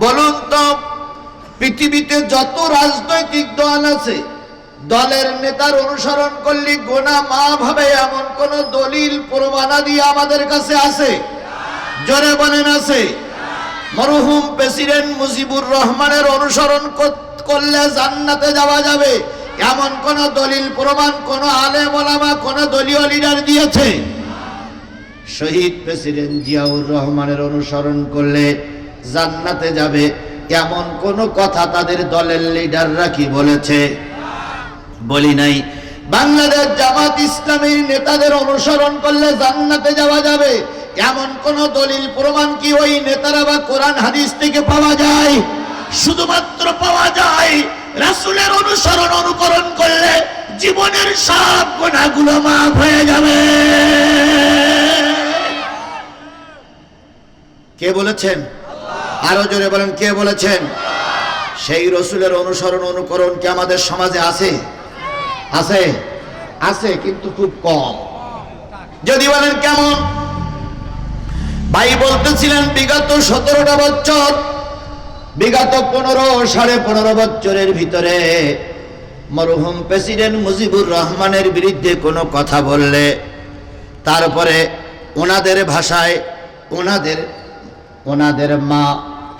বলুন তো, পৃথিবীতে যত রাজনৈতিক দল আছে, দলের নেতার অনুসরণ করলে গোনা মা ভাবে এমন কোন দলিল, প্রমাণাদি আমাদের কাছে আছে? জোরে বলেন আছে। মরহুম প্রেসিডেন্ট মুজিবুর রহমানের অনুসরণ করলে জান্নাতে যাওয়া যাবে। এমন কোন দলিল, প্রমাণ কোন আলেম ওলামা কোন দলীয় লিডার দিয়েছে? শহীদ প্রেসিডেন্ট জিয়াউর রহমানের অনুসরণ করলে জান্নাতে যাবে, এমন কোন কথা তাদের দলের লিডাররা কি বলেছে? বলি নাই। বাংলাদেশ জামাত ইসলামীর নেতাদের অনুসরণ করলে জান্নাতে যাওয়া যাবে, এমন কোন দলিল প্রমাণ কি ওই নেতারা বা কোরআন হাদিস থেকে পাওয়া যায়? শুধুমাত্র পাওয়া যায় রাসূলের অনুসরণ অনুকরণ করলে জীবনের সব গুণাগুলো মাফ হয়ে যাবে। কে বলেছেন? আরও জোরে বলেন, কে বলেছেন? সেই রসুলের অনুসরণ, অনুকরণ কি আমাদের সমাজে আছে? আছে। আছে, কিন্তু খুব কম। যদি বলেন কেমন? ভাই বলতেছিলেন, বিগত সতেরোটা বছর, বিগত পনেরো, সাড়ে পনেরো বছরের ভিতরে মরহুম প্রেসিডেন্ট মুজিবুর রহমানের বিরুদ্ধে কোনো কথা বললে, তারপরে ওনাদের ভাষায়, ওনাদের ওনাদের মা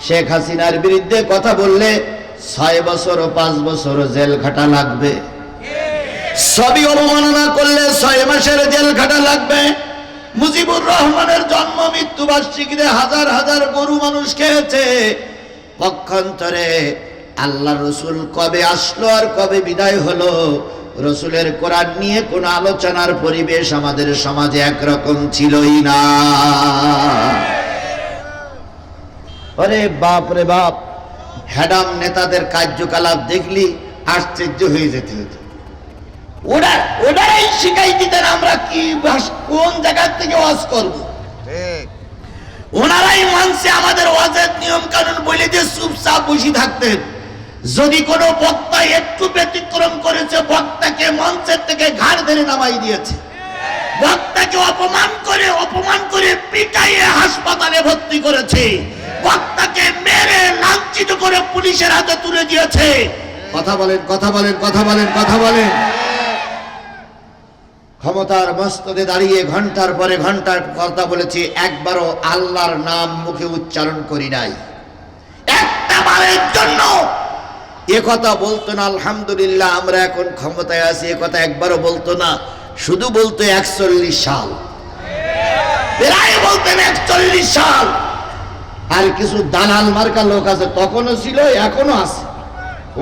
শেখ হাসিনার বিরুদ্ধে কথা বললে ছয় বছর ও পাঁচ বছর জেল খাটা লাগবে। সবই অবমাননা করলে ছয় মাসের জেল খাটা লাগবে। মুজিবুর রহমানের জন্ম, মৃত্যু বার্ষিকীতে হাজার হাজার গরু মানুষ খেয়েছে। পক্ষান্তরে আল্লাহ রসুল কবে আসলো আর কবে বিদায় হলো, রসুলের কোরআন নিয়ে কোন আলোচনার পরিবেশ আমাদের সমাজে একরকম ছিলই না। আরে বাপ রে বাপ হ্যাডাম নেতাদের কার্যকলাপ দেখলি আশ্চর্য হয়ে যেতে হতো। ওরা ওরাই শিখাই দিতেন আমরা কি কোন জায়গা থেকে ওয়াজ করব। ওনারাই মানছে আমাদের ওয়াজের নিয়ম কানুন বলে যে চুপচাপ বসে থাকতেন। যদি কোনো বক্তা একটু ব্যতিক্রম করেছে বক্তাকে মঞ্চের থেকে ঘাড় ধরে নামাই দিয়েছে। বক্তাকে অপমান করে অপমান করে পিটাইয়ে হাসপাতালে ভর্তি করেছে। বক্তাকে মেরে লাঞ্ছিত করে পুলিশের হাতে তুলে দিয়েছে। কথা বলেন কথা বলেন কথা বলেন কথা বলেন। ক্ষমতার মস্তদে দাঁড়িয়ে ঘণ্টার পরে ঘণ্টার কথা বলেছি একবারও আল্লাহর নাম মুখে উচ্চারণ করি নাই। একটা বারের জন্য এ কথা বলতো না আলহামদুলিল্লাহ আমরা এখন ক্ষমতায় আছি এ কথা একবারও বলতো না শুধু বলতো একচল্লিশ সাল। প্রায় বলতেন একচল্লিশ সাল। আর কিছু দালাল মার্কা লোক আছে, তখনও ছিল এখনও আছে।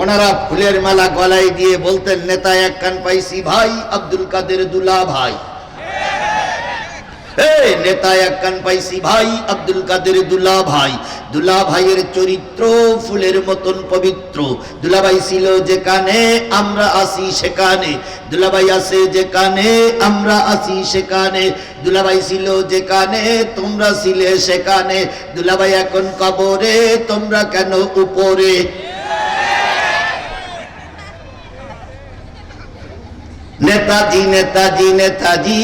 ওনারা ফুলের মালা গলায় দিয়ে বলতেন, নেতা এক কান পাইছি ভাই, আব্দুল কাদের দুলা ভাই। নেতা এক কান পাইছি ভাই, আব্দুল কাদের দুলা ভাই। দুলা ভাইয়ের চরিত্র ফুলের মতন পবিত্র। দুলাভাই ছিল যেখানে আমরা আসি সেখানে। দুলাভাই আছে যেখানে আমরা আসি সেখানে। দুলাভাই ছিল যেখানে, তোমরা ছিলে সেখানে। দুলাভাই, এখন কবরে, তোমরা কেন উপরে? নেতাজি নেতাজি নেতাজি,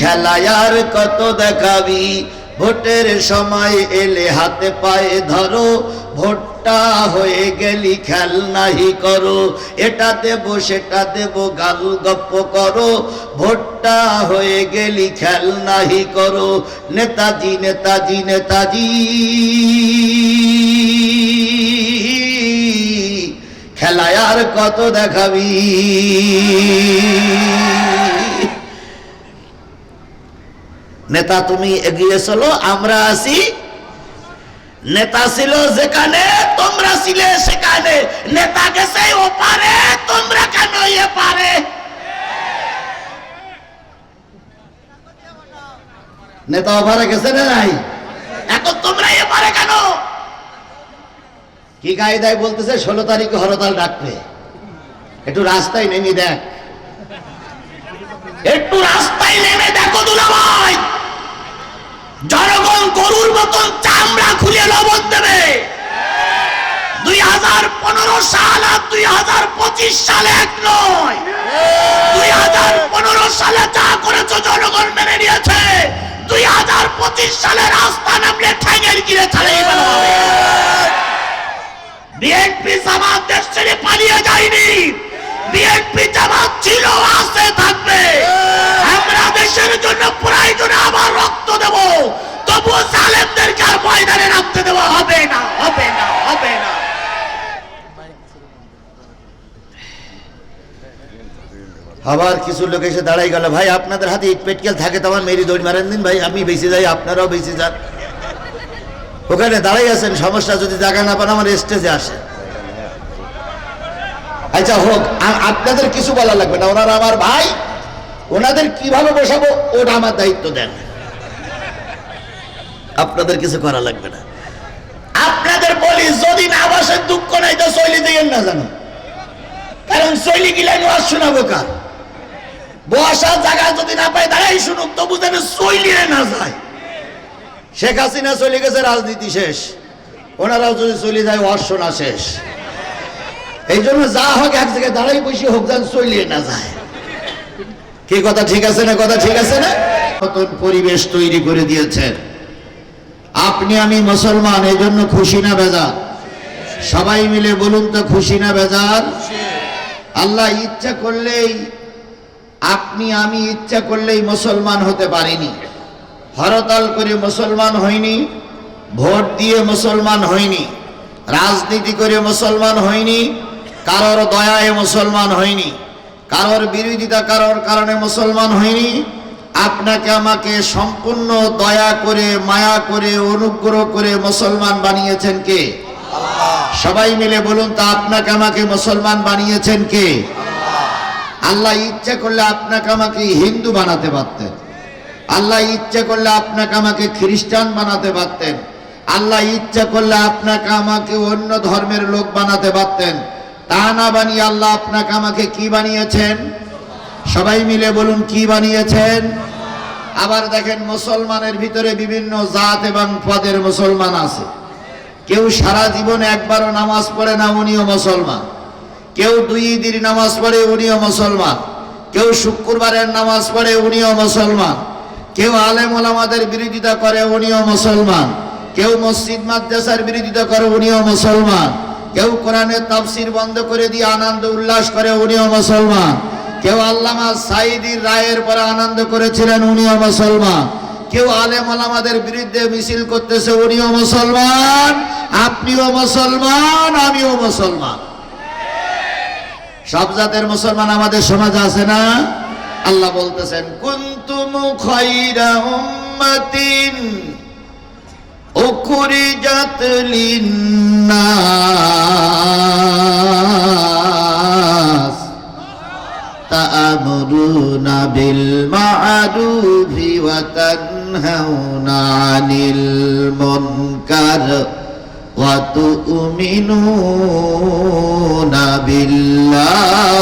খেলায় আর কত দেখাবি? ভোটের সময় এলে হাতে পায়ে ধরো। ভোটটা হয়ে গেলি খেল নাহি করো। এটা দেব, সেটা দেব, গাল গপ্প করো। ভোটটা হয়ে গেলি খেল নাহি করো। নেতাজি নেতাজি নেতাজি। খেলায় আর কত দেখাবি? নেতা তুমি এগিয়ে চলো, আমরা আছি। নেতা ছিল যেখানে, তোমরা ছিলে সেখানে। নেতা গেছে ও পারে তোমরা কেন এ পারে নেতা ওপারে গেছে না নাই? এখন তোমরা এ পারে কেন? কি কায়দায় বলতেছে, ষোলো তারিখে হরতাল ডাকবে। একটু রাস্তায় নেমে দেখ। একটু রাস্তায় নেমে দেখো দুলাভাই। জনগণ গরুর মতন চামড়া খুলে লবণ দেবে। দুই হাজার পনেরো সাল আর দুই হাজার পঁচিশ সালে এক নয়। দুই হাজার পনেরো সালে যা করেছ জনগণ মেনে নিয়েছে। দুই হাজার পঁচিশ সালে রাস্তা নামলে ঠ্যাঙের গিরে ফেলা বিএনপি জামাত দেশ ছেড়ে পালিয়ে যায়নি বিএনপি জামাত ছিল আছে থাকবে আমরা দেশের জন্য প্রয়োজনে আবার রক্ত দেব তবু জালেমদেরকে আর ময়দানে নামতে দেওয়া হবে না হবে না হবে না আবার কিছু লোক এসে দাঁড়াই গেল, ভাই, আপনাদের হাতে ইট পেটকেল থাকে তো আমার মেরি দৌড় মারেন দিন, ভাই, আমি বেশি যাই, আপনারাও বেশি যান। ওখানে দাঁড়াই আছেন, সমস্যা যদি জায়গা না পান, আমার স্টেজে আসে আচ্ছা হোক আপনাদের কিছু বলা লাগবে না, ওনারা আমার ভাই, ওনাদের কীভাবে বসাবো, ওটা আমার দায়িত্ব দেন। আপনাদের কিছু করা লাগবে না। আপনাদের বলি, যদি না বসেন দুঃখ নাই তো শৈলী দিয়েন না জানো? কারণ শৈলী গিলাই নোয়াজ শোনাবো কার? বসার জায়গা যদি না পায় দাঁড়াই শুনুক তবু যেন শৈলীরে না যায়। শেখ হাসিনা চলে গেছে, রাজনীতি শেষ। ওনারাও যদি চলে যায় অর্শনা শেষ। এই জন্য যা হোক এক জায়গায় দাঁড়াই বসে হোক যেন চলিয়ে না যায়। কি কথা ঠিক আছে না কথা ঠিক আছে না? নতুন পরিবেশ তৈরি করে দিয়েছেন। আপনি, আমি মুসলমান, এই জন্য খুশি না বেজার? সবাই মিলে বলুন তো, খুশি না বেজার? আল্লাহ ইচ্ছা করলেই আপনি আমি ইচ্ছা করলেই মুসলমান হতে পারিনি। হরতাল করে মুসলমান হয়নি ভোট দিয়ে মুসলমান হয়নি রাজনীতি করে মুসলমান হয়নি কারোর দয়ায় মুসলমান হয়নি কারোর বিরোধিতা কারোর কারণে মুসলমান হয়নি আপনাকে আমাকে সম্পূর্ণ দয়া করে মায়া করে অনুগ্রহ করে মুসলমান বানিয়েছেন কে? সবাই মিলে বলুন তা আপনাকে আমাকে মুসলমান বানিয়েছেন কে? আল্লাহ ইচ্ছা করলে আপনাকে আমাকে হিন্দু বানাতে পারতেন। আল্লাহ ইচ্ছা করলে আপনাকে আমাকে খ্রিস্টান বানাতে পারতেন। আল্লাহ ইচ্ছা করলে আপনাকে আমাকে অন্য ধর্মের লোক বানাতে পারতেন। তা না বানিয়ে আল্লাহ আপনাকে আমাকে কি বানিয়েছেন? সবাই মিলে বলুন, কি বানিয়েছেন? আবার দেখেন, মুসলমানের ভিতরে বিভিন্ন জাত এবং পদের মুসলমান আছে। কেউ সারা জীবন একবারও নামাজ পড়ে না, উনিও মুসলমান। কেউ দুই দিন নামাজ পড়ে উনিও মুসলমান, কেউ শুক্রবারের নামাজ পড়ে উনিও মুসলমান, কেউ আলেম ওলামাদের বিরোধিতা করে উনিও মুসলমান, কেউ মসজিদ মাদ্রাসার বিরোধিতা করে উনিও মুসলমান, কেউ কোরআনের তাফসির বন্ধ করে দিয়ে আনন্দ উল্লাস করে উনিও মুসলমান, কেউ আল্লামা সাইদির রায়ের পরে আনন্দ করেছিলেন উনিও মুসলমান, কেউ আলেম ওলামাদের বিরুদ্ধে মিছিল করতেছে উনিও মুসলমান, আপনিও মুসলমান, আমিও মুসলমান। সব জাতের মুসলমান আমাদের সমাজ আছে না? আল্লাহ বলতেছেন, কুন্তুম খয়রা উম্মাতিন উখরিজাত লিন্নাস তা'মুরুনা বিল মা'রুফি ওয়া তানহাউনা আনিল মুনকার وتؤمنون بالله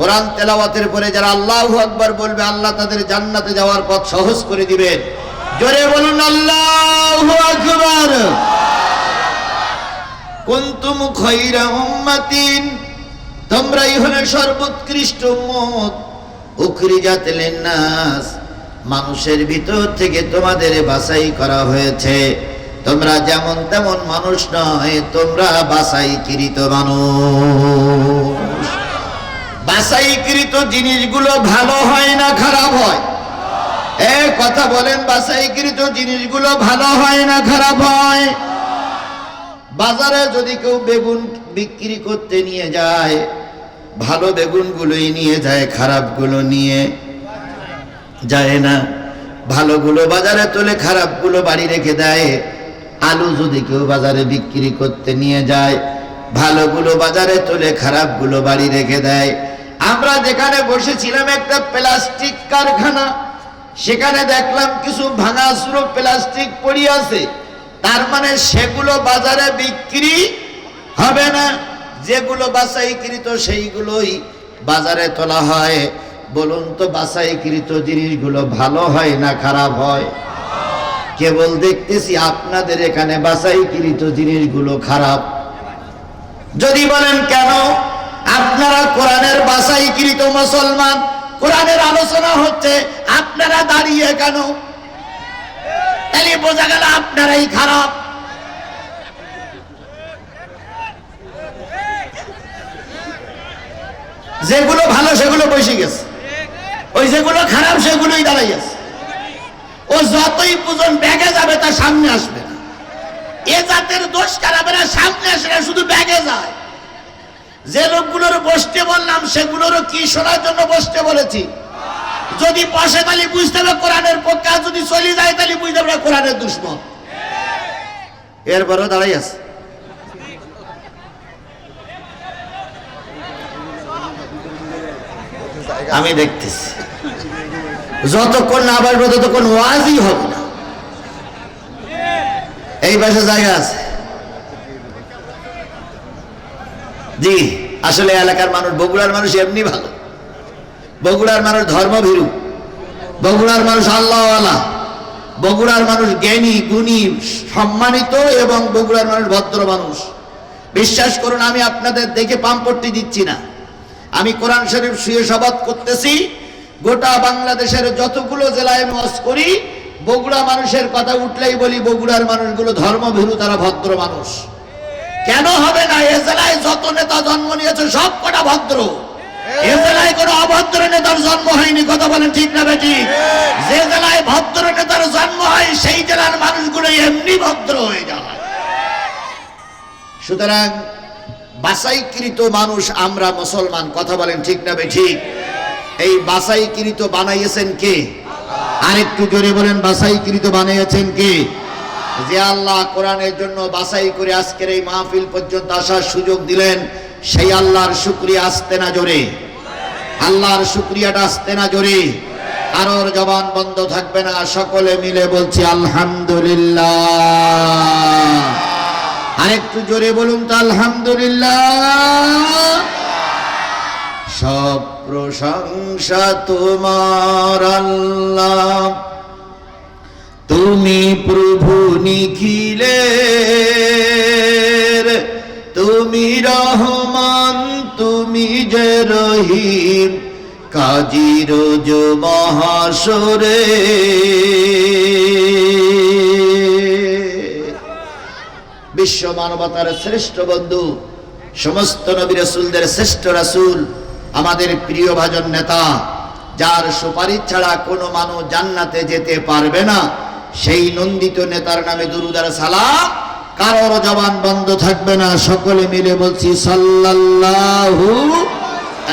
কোরআন তেলাওয়াতের পরে যারা আল্লাহু আকবার বলবে আল্লাহ তাদের জান্নাতে যাওয়ার পথ সহজ করে দিবেন জোরে বলুন আল্লাহু আকবার কুনতুম খায়রা উম্মাতিন তোমরাই হলে সর্বোৎকৃষ্ট উম্মত উখরিজাত লিন্নাস মানুষের ভিতর থেকে তোমাদের বাছাই করা হয়েছে। তোমরা যেমন তেমন মানুষ নয়, তোমরা বাছাইকৃত মানুষ। বাছাইকৃত জিনিসগুলো ভালো হয় না খারাপ হয়? এ কথা বলেন, বাছাইকৃত জিনিসগুলো ভালো হয় না খারাপ হয়? বাজারে যদি কেউ বেগুন বিক্রি করতে নিয়ে যায়, ভালো বেগুনগুলোই নিয়ে যায়, খারাপগুলো নিয়ে। যায় না। ভালোগুলো বাজারে তোলে, খারাপগুলো বাড়ি রেখে দেয়। আলু যদি কেউ বাজারে বিক্রি করতে নিয়ে যায়, ভালোগুলো বাজারে তোলে, খারাপগুলো বাড়ি রেখে দেয়। আমরা যেখানে বসেছিলাম একটা প্লাস্টিক কারখানা, সেখানে দেখলাম কিছু ভাঙাচুরো প্লাস্টিক পড়ি আছে। তার মানে সেগুলো বাজারে বিক্রি হবে না। যেগুলো বাছাইকৃত সেইগুলোই বাজারে তোলা হয়। বলুন তো বাছাইকৃত জিনিসগুলো ভালো হয় না খারাপ হয়? কেবল দেখতেছি আপনাদের এখানে বাছাইকৃত জিনিসগুলো খারাপ। যদি বলেন কেন? আপনারা কোরআনের বাছাইকৃত মুসলমান, কোরআনের আলোচনা হচ্ছে আপনারা দাঁড়িয়ে কেন? তাহলে বোঝা গেল আপনারাই খারাপ। যেগুলো ভালো সেগুলো বসে গেছে। ওই যেগুলো খারাপ, সেগুলোই দাঁড়াই আছে। ও যতই পুজন ব্যাগে যাবে তার সামনে আসবে না। এ জাতের দোষ খারাপেরা সামনে আসে না, শুধু ব্যাগে যায়। যে লোকগুলোর বসতে বললাম, সেগুলোরও কি শোনার জন্য বসতে বলেছি? যদি বসে, তাহলে বুঝতে হবে কোরআনের পক্ষে, আর যদি চলে যায়, তাহলে বুঝতে হবে কোরআনের দুশ্মন। এরপরও দাঁড়াই আছে। আমি দেখতেছি। যতক্ষণ না বাড়বো ততক্ষণ ওয়াজই হবে না। এই পাশে জায়গা আছে। জি, আসলে এলাকার মানুষ, বগুড়ার মানুষ এমনি ভালো। বগুড়ার মানুষ ধর্মভীরু। বগুড়ার মানুষ আল্লাহওয়ালা। বগুড়ার মানুষ জ্ঞানী, গুণী, সম্মানিত এবং বগুড়ার মানুষ ভদ্র মানুষ। বিশ্বাস করুন, আমি আপনাদের দেখে পাম্পট্টি দিচ্ছি না। আমি কোরআন শরীফ শুয়ে শপথ করতেছি। গোটা বাংলাদেশের যতগুলো জেলায় ওয়াজ করি, বগুড়া মানুষের কথা উঠলেই বলি, বগুড়ার মানুষগুলো ধর্মভীরু, তারা ভদ্র মানুষ। কেন হবে না? এ জেলায় যত নেতা জন্ম নিয়েছে, সব কটা ভদ্র। এ জেলায় অভদ্র নেতার জন্ম হয়নি, কথা বলেন ঠিক না বেটি? যে জেলায় ভদ্র নেতার জন্ম হয়, সেই জেলার মানুষগুলো এমনি ভদ্র হয়ে যায়। সুতরাং বাসাইকৃত মানুষ আমরা মুসলমান, কথা বলেন ঠিক না বে ঠিক এই বাসাইকৃত বানাইয়েছেন কে? আরেকটু জোরে বলেন বাসাইকৃত বানিয়েছেন কে? যে আল্লাহ কোরআনের জন্য বাছাই করে আজকের এই মাহফিল পর্যন্ত আসার সুযোগ দিলেন, সেই আল্লাহর শুক্রিয়া আসতে না জোরে। আল্লাহর শুক্রিয়াটা আসতে না জোরে। কারোর জবান বন্ধ থাকবে না, সকলে মিলে বলছি আলহামদুলিল্লাহ। আরেকটু জোরে বলুন তো, আলহামদুলিল্লাহ। সব প্রশংসা তোমার আল্লাহ। তুমি প্রভু নিখিলে তুমি রহমান, তুমি যে রহিম রোজ মহাসরে বিশ্ব মানবতার শ্রেষ্ঠ বন্ধু, সমস্ত নবী রসুলদের শ্রেষ্ঠ রাসূল আমাদের প্রিয় ভাজন নেতা, যার সুপারিশ ছাড়া কোনো মানুষ জান্নাতে যেতে পারবে না, সেই নন্দিত নেতার নামে দুরুদার সালাম। কারোর জবান বন্ধ থাকবে না, সকলে মিলে বলছি সাল্লাল্লাহু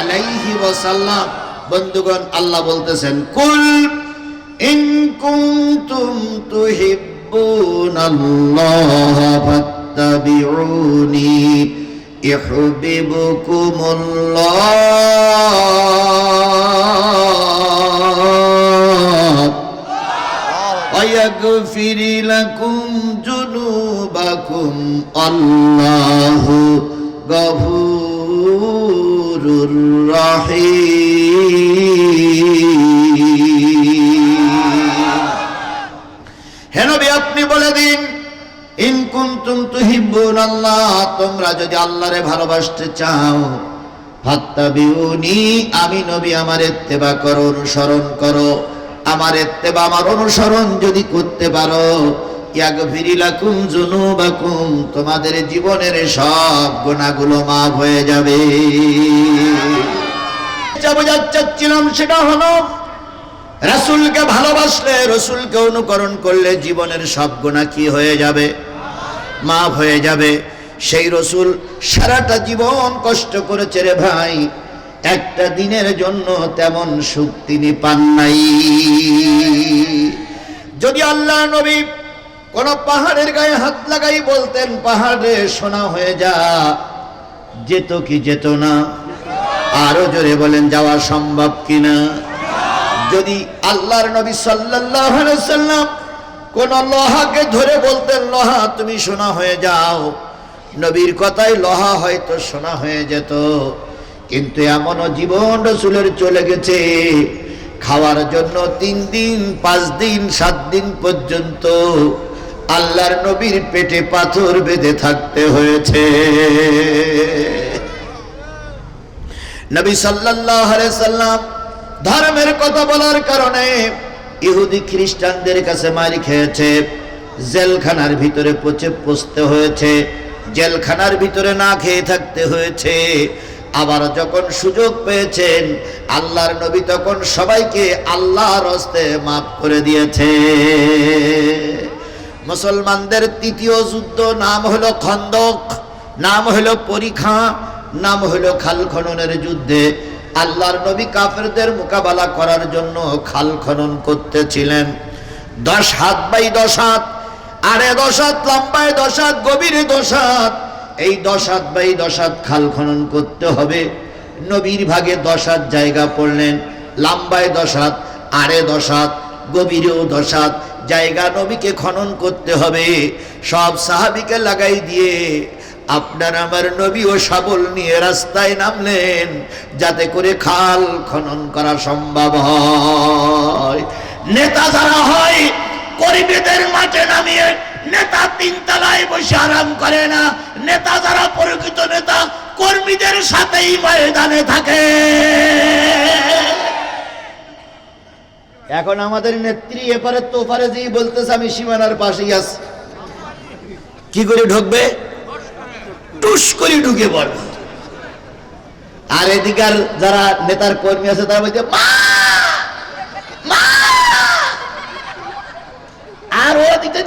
আলাইহি ওয়াসাল্লাম। বন্ধুগণ, আল্লাহ বলতেছেন, কুল ইন কুনতুম তুহিব্বুনাল্লাহ ফাত্তাবিউনি। ইউহিব্বুকুমুল্লাহ ويغفر لكم ذنوبكم الله غفور رحيم হে নবী আপনি বলে দিন আল্লাহ তোমরা যদি আল্লাহরে ভালোবাসতে চাও আমি নবী আমার ইত্তেবা করো, অনুসরণ করো। আমার এত্তেবা আমার অনুসরণ যদি করতে পারো তোমাদের জীবনের সব গুনাহগুলো মাফ হয়ে যাবে। চাচ্ছিলাম সেটা হলো, রাসূলকে ভালোবাসলে, রসুলকে অনুকরণ করলে জীবনের সব গুনাহ কি হয়ে যাবে? মাফ হয়ে যাবে। সেই রসুল সারাটা জীবন কষ্ট করেছে রে ভাই। একটা দিনের জন্য তেমন সুখ তিনি পান নাই। যদি আল্লাহ নবী কোন পাহাড়ের গায়ে হাত লাগাই বলতেন, পাহাড়ে সোনা হয়ে যা, যেত কি যেত না। আরও জোরে বলেন, যাওয়া সম্ভব কিনা? যদি আল্লাহর নবী আলাইহি সাল্লাম কোন লোহাকে ধরে বলতেন, লোহা, তুমি সোনা হয়ে যাও। নবীর কথায় লোহা হয়তো সোনা হয়ে যেত, কিন্তু এমনও জীবন রসুলের চলে গেছে। খাওয়ার জন্য তিন দিন, পাঁচ দিন, সাত দিন পর্যন্ত আল্লাহর নবীর পেটে পাথর বেঁধে থাকতে হয়েছে। নবী আলাইহি সাল্লাম ধর্মের কথা বলার কারণে ইহুদি খ্রিস্টানদের কাছে মারি খেয়েছে, জেলখানার ভিতরে পচে পচতে হয়েছে, জেলখানার ভিতরে না খেয়ে থাকতে হয়েছে। আবার যখন সুযোগ পেয়েছেন, আল্লাহর নবী তখন সবাইকে আল্লাহর হস্তে মাফ করে দিয়েছে। মুসলমানদের তৃতীয় যুদ্ধ নাম হলো খন্দক, নাম হলো পরীক্ষা, নাম হলো খাল খননের যুদ্ধে। আল্লাহর নবী কাফেরদের মোকাবেলা করার জন্য খাল খনন করতেছিলেন। দশ হাত বাই দশ হাত আরে দশ হাত, লম্বায় দশ হাত, গভীরে দশ হাত, এই দশ হাত বাই দশ হাত খাল খনন করতে হবে। নবীর ভাগে দশ হাত জায়গা পড়লেন, লম্বায় দশ হাত আরে দশ হাত, গভীরেও দশ হাত, জায়গা নবীকে খনন করতে হবে। সব সাহাবিকে লাগাই দিয়ে আপনার আমার নবী ও শাবল নিয়ে রাস্তায় নামলেন, যাতে করে খাল খনন করা সম্ভব হয়। নেতা যারা হয়, কর্মীদের মাঠে নামিয়ে নেতা তিন তলায় বসে আরাম করে না। নেতা যারা প্রকৃত নেতা, কর্মীদের সাথেই ময়দানে থাকে। এখন আমাদের নেত্রী এপারে তো ওপারে যেই বলতেছে, আমি সীমানার পাশেই আছি। কি করে ঢুকবে? টুস করে ঢুকে পড়বে। আর এদিকার যারা নেতার কর্মী আছে, তারা বলছে আর ও দিতে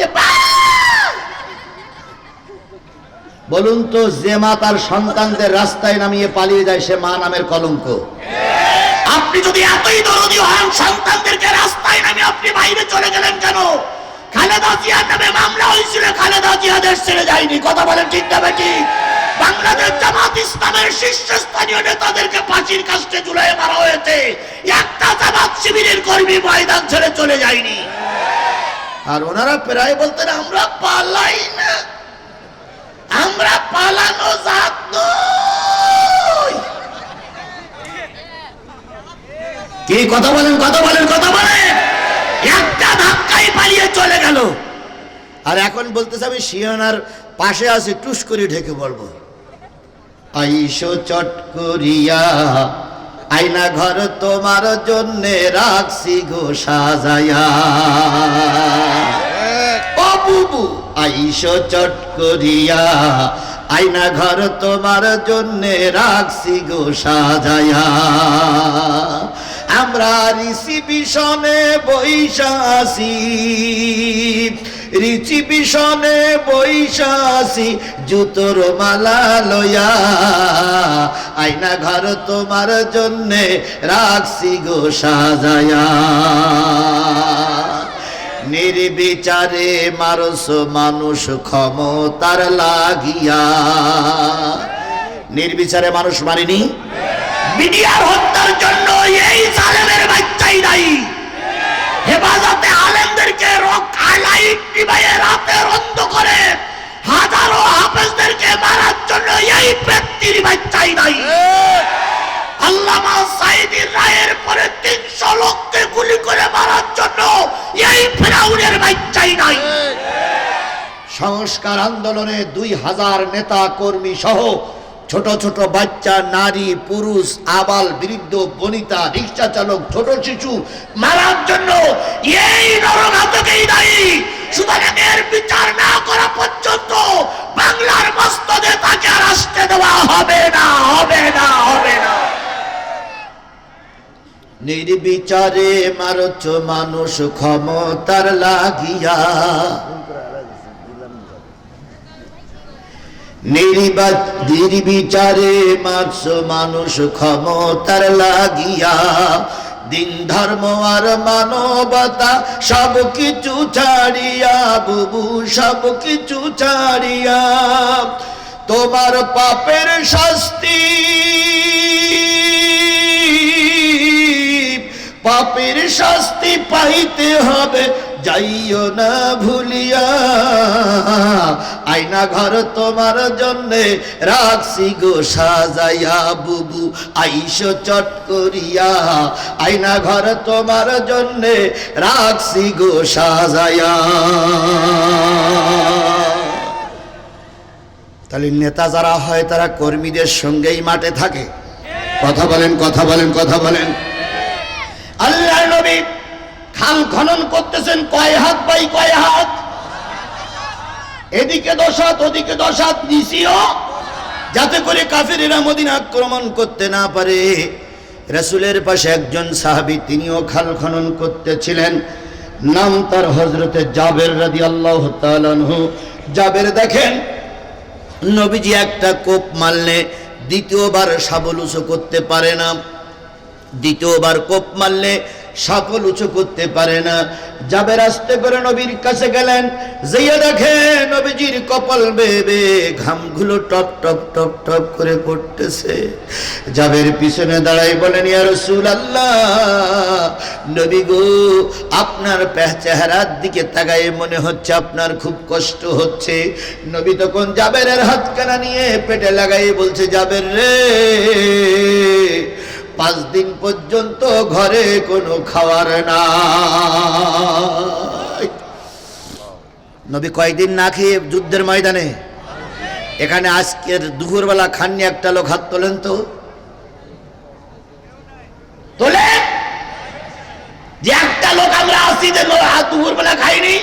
বলুন তো, যে মা তার সন্তানদের রাস্তায় নামিয়ে পালিয়ে যায়, সে মা নামের কলঙ্ক। আপনি যদি এতই দরদি হন, সন্তানদেরকে রাস্তায় নামে আপনি বাইরে চলে গেলেন কেন? খালেদা জিয়ার নামে মামলা হয়েছিল, খালেদা জিয়া দেশ ছেড়ে যায়নি। কথা বলেন ঠিক না বেটি বাংলাদেশ জামাত ইসলামের শীর্ষস্থানীয় নেতাদেরকে মারা হয়েছে। একটা জামাত শিবিরের কর্মী ময়দান ছেড়ে চলে যায়নি। আর ওনারা প্রায় বলতেন আমরা পালাই না। আমরা পালানো জাত কি কথা বলেন কথা বলেন কথা বলেন। একটা ধাক্কায় পালিয়ে চলে গেল। আর এখন বলতেছে আমি শিয়ানার পাশে আছি, টুস করে ঢেকে পড়ব আইসো চট করিয়া। আইনা ঘর তোমার জন্যে রাখছি গো সাজায়া। ও বুবু আইসো চট করিয়া। আইনা ঘর তোমার জন্যে রাখছি গো সাজায়া। আমরা রিসিপিশনে বৈশাসি রিসিপিশনে বৈশাসি জুতোর মালা লয়া। আইনা ঘর তোমার জন্যে রাখছি গো সাজায়া। নির্বিচারে মারস মানুষ ক্ষমতার লাগিয়া। নির্বিচারে মানুষ মারিনি? মিডিয়ার হত্যার জন্য এই জালেমের বাচ্চাই দায়ী। হেফাজতে আলেমদেরকে রক লাইট নিভাইয়ে হাজারো হাফেজদেরকে মারার জন্য এই দায়ী আল্লামা সাইদির রায়ের পরে তিনশো লোককে গুলি করে মারার জন্য এই ফেরাউনের নাই। সংস্কার আন্দোলনে দুই হাজার নেতা কর্মী সহ ছোট ছোট বাচ্চা, নারী, পুরুষ, আবাল, বৃদ্ধ, বনিতা, রিক্সা চালক, ছোট শিশু মারার জন্য এই নরঘাতকেই দায়ী সুতরাং এর বিচার না করা পর্যন্ত বাংলার মস্তদে তাকে আর আসতে দেওয়া হবে না হবে না হবে না। নির্বিচারে মারছ মানুষ ক্ষমতার লাগিয়া। নির্বা- নির্বিচারে মারছ মানুষ ক্ষমতার লাগিয়া। দিন ধর্ম আর মানবতা সব কিছু ছাড়িয়া বুবু সব কিছু ছাড়িয়া তোমার পাপের শাস্তি পাপের শাস্তি পাইতে হবে, যাইও না ভুলিয়া। আয়না ঘর তোমার জন্যে রাখছি গো, সাজাইয়া বুবু, আইসো চট করিয়া। আয়না ঘর তোমার জন্যে রাখছি গো, সাজাইয়া। তাহলে নেতা যারা হয়, তারা কর্মীদের সঙ্গেই মাঠে থাকে। কথা বলেন কথা বলেন কথা বলেন। আল্লাহ নবী খাল খনন করতেছেন কয় হাত বাই কয় হাত? এদিকে দশ হাত, ওদিকে দশ হাত যাতে করে কাফেরেরা মদিনা আক্রমণ করতে না পারে। রাসূলের পাশে একজন সাহাবী, তিনিও খাল খনন করতেছিলেন। নাম তার হজরতে জাবের রাদি আল্লাহ জাবের দেখেন, নবীজি একটা কোপ মারলে দ্বিতীয়বার সাবল করতে পারে না। দ্বিতীয়বার কোপ মারলে সাফল উঁচু করতে পারে না। জাবের আস্তে করে নবীর কাছে গেলেন। যেয়ে দেখে নবীজির কপাল বেবে ঘামগুলো টপ টপ টপ টপ করে পড়তেছে। জাবের পিছনে দাঁড়াই বলেন, ইয়া রসুল আল্লাহ নবী গো, আপনার চেহারার দিকে তাকায় মনে হচ্ছে আপনার খুব কষ্ট হচ্ছে। নবী তখন জাবেরের হাতখানা নিয়ে পেটে লাগাই বলছে, জাবের রে পাঁচ দিন পর্যন্ত ঘরে কোনো খাওয়ার না নবী কয়দিন না খেয়ে যুদ্ধের ময়দানে? এখানে আজকের দুপুরবেলা খাননি একটা লোক, হাত তোলেন তো। তোলে যে একটা লোক আমরা আসি যে হাত দুপুরবেলা খাইনি।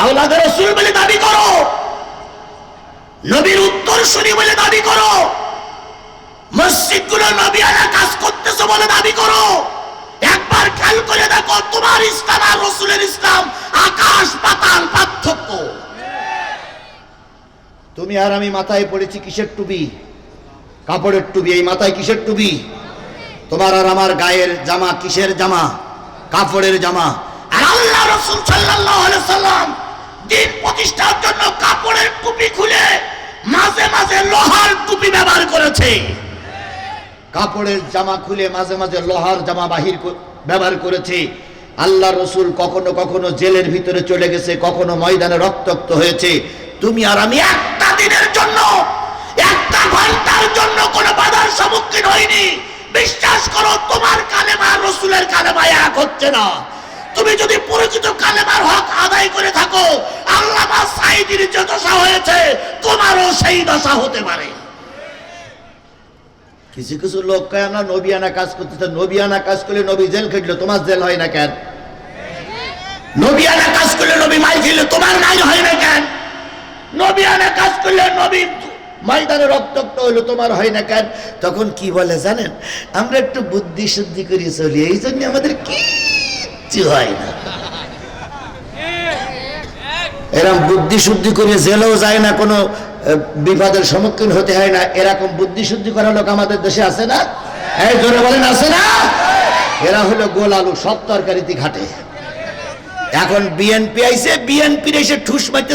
আওলাদের রসুল বলে দাবি করো। নবীর উত্তর শুনি বলে দাবি করো। মসজিদগুলো নবিয়ানা কাজ করতেছে বলে দাবি করো। একবার খেয়াল করে দেখো তোমার ইসলাম আর রসুলের ইসলাম আকাশ পাতাল পার্থক্য। তুমি আর আমি মাথায় পড়েছি কিসের টুপি? কাপড়ের টুপি এই মাথায় কিসের টুপি? তোমার আর আমার গায়ের জামা কিসের জামা? কাপড়ের জামা। আর আল্লাহ রসুল আলাইহি সাল্লাম দিন প্রতিষ্ঠার জন্য কাপড়ের টুপি খুলে মাঝে মাঝে লোহার টুপি ব্যবহার করেছে। কাপড়ের জামা খুলে মাঝে মাঝে লোহার জামা বাহির ব্যবহার করেছে। আল্লাহ রসুল কখনো কখনো জেলের ভিতরে চলে গেছে, কখনো ময়দানে রক্তাক্ত হয়েছে। তুমি আর আমি একটা দিনের জন্য, একটা ঘণ্টার জন্য কোনো বাধার সম্মুখীন হয়নি বিশ্বাস করো, তোমার কালেমা রসুলের কালেমা এক হচ্ছে না। তুমি যদি পরিচিত কালেমার হক আদায় করে থাকো আল্লাহ সাইদির যে দশা হয়েছে, তোমারও সেই দশা হতে পারে। কিছু কিছু লোক কয়, আমরা নবিয়ানা কাজ করতেছে নবিয়ানা কাজ করলে নবী জেল খেটলো তোমার জেল হয় না কেন? নবিয়ানা কাজ করলে নবী মাই খেলে তোমার মাই হয় না কেন? নবিয়ানা কাজ করলে নবী ময়দানে রক্তাক্ত হইল তোমার হয় না কেন? তখন কি বলে জানেন? আমরা একটু বুদ্ধি শুদ্ধি করে চলি, এই জন্য আমাদের কিচ্ছু হয় না। এরকম বুদ্ধি শুদ্ধি করে জেলেও যায় না, কোনো বিপদের সম্মুখীন হতে হয় না। এরকম বুদ্ধি শুদ্ধি করা লোক আমাদের দেশে আছে না? এই জোরে বলেন, আছে না? এরা হলো গোল আলু, সব তরকারিতে ঘাটে। এখন বিএনপি আইসে বিএনপির এসে ঠুস মারতে